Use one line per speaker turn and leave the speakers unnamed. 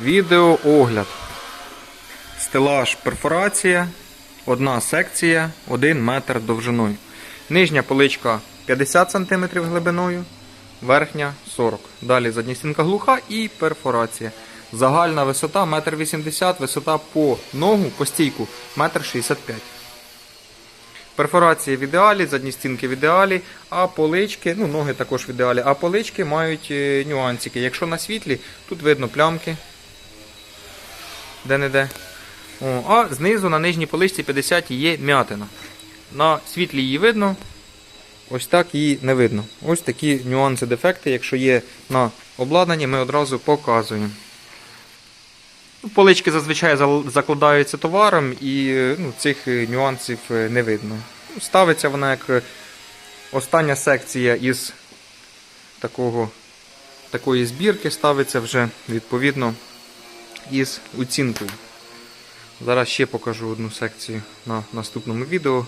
Відеоогляд. Стелаж перфорація, одна секція, 1 метр довжиною. Нижня поличка 50 см глибиною, верхня 40 Далі задня стінка глуха і перфорація. Загальна висота 1,80 м, висота по ногу, по стійку 1,65 м. Перфорація в ідеалі, задні стінки в ідеалі, а полички, ну ноги також в ідеалі, а полички мають е, нюансики. Якщо на світлі, тут видно плямки. Де-не-де. О, а знизу на нижній поличці 50 є м'ятина. На світлі її видно, ось так її не видно. Ось такі нюанси, дефекти, якщо є на обладнанні, ми одразу показуємо. Ну, Полички зазвичай закладаються товаром і ну, цих нюансів е, не видно. Ставиться вона як е, остання секція із такого, такої збірки, ставиться вже відповідно із оцінкою. Зараз ще покажу одну секцію на наступному відео.